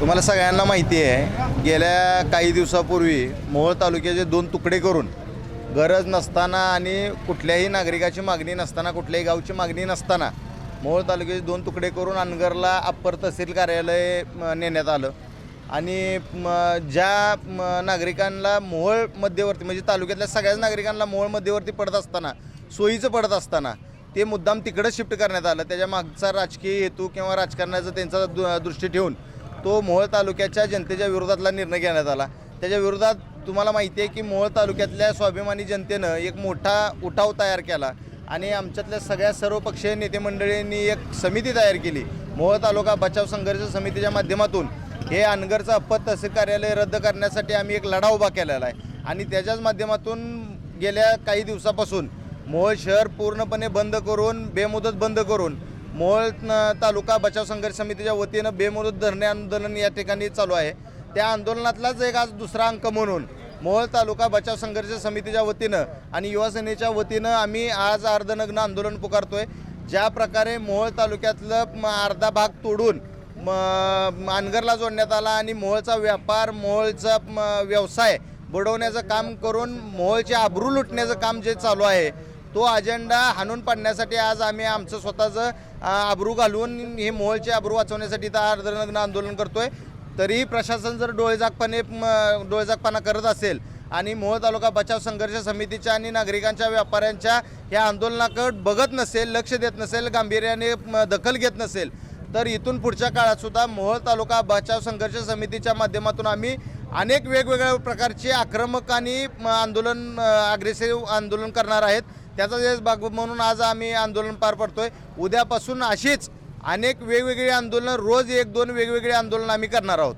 तुम्हाला सगळ्यांना माहिती आहे गेल्या काही दिवसापूर्वी मोहोळ तालुक्याचे दोन तुकडे करून गरज नसताना आणि कुठल्याही नागरिकाची मागणी नसताना कुठल्याही गावची मागणी नसताना मोहोळ तालुक्याचे दोन तुकडे करून अनगरला अप्पर तहसील कार्यालय म, नेण्यात आलं. आणि ज्या नागरिकांना मोहोळ मध्यवर्ती म्हणजे तालुक्यातल्या सगळ्याच नागरिकांना मोहोळ मध्यवर्ती पडत असताना सोयीचं पडत असताना ते मुद्दाम तिकडं शिफ्ट करण्यात आलं. त्याच्या मागचा राजकीय हेतू किंवा राजकारणाचा त्यांचा दृष्टी ठेवून तो मोहोळ तालुक्याच्या जनतेच्या विरोधातला निर्णय घेण्यात आला. त्याच्या विरोधात तुम्हाला माहिती आहे की मोहोळ तालुक्यातल्या स्वाभिमानी जनतेनं एक मोठा उठाव तयार केला आणि आमच्यातल्या सगळ्या सर्वपक्षीय नेते मंडळींनी एक समिती तयार केली. मोहोळ तालुका बचाव संघर्ष समितीच्या माध्यमातून हे अनगरचं अपत तहसील कार्यालय रद्द करण्यासाठी आम्ही एक लढा उभा केलेला आहे. आणि त्याच्याच माध्यमातून गेल्या काही दिवसापासून मोहोळ शहर पूर्णपणे बंद करून बेमुदत बंद करून मोहोळ तालुका बचाव संघर्ष समितीच्या वतीनं बेमुदत धरणे आंदोलन या ठिकाणी चालू आहे. त्या आंदोलनातलाच एक आज दुसरा अंक म्हणून मोहोळ तालुका बचाव संघर्ष समितीच्या वतीनं आणि युवासेनेच्या वतीनं आम्ही आज अर्धनग्न आंदोलन पुकारतोय. ज्या प्रकारे मोहोळ तालुक्यातलं अर्धा भाग तोडून म मानगरला जोडण्यात आला आणि मोहोळचा व्यापार मोहोळचा म, व्यवसाय बुडवण्याचं काम करून मोहोळचे आबरू लुटण्याचं काम जे चालू आहे तो अजेंडा हाणून पाडण्यासाठी आज आम्ही आमचं स्वतःचं आबरू घालून हे मोहळचे आबरू वाचवण्यासाठी तर अर्धनग्न आंदोलन करतोय. तरीही प्रशासन जर डोळेजागपणे डोळेजागपणा करत असेल आणि मोहोळ तालुका बचाव संघर्ष समितीच्या आणि नागरिकांच्या व्यापाऱ्यांच्या ह्या आंदोलनाकडे बघत नसेल लक्ष देत नसेल गांभीर्याने दखल घेत नसेल तर इथून पुढच्या काळात सुद्धा मोहोळ तालुका बचाव संघर्ष समितीच्या माध्यमातून आम्ही अनेक वेगवेगळ्या प्रकारचे आक्रमक आणि म, आंदोलन अग्रेसिव्ह आंदोलन करणार आहेत. त्याचाच एक भाग म्हणून आज आम्ही आंदोलन पार पडतोय. उद्यापासून अशीच अनेक वेगवेगळी आंदोलनं रोज एक दोन वेगवेगळी आंदोलन आम्ही करणार आहोत.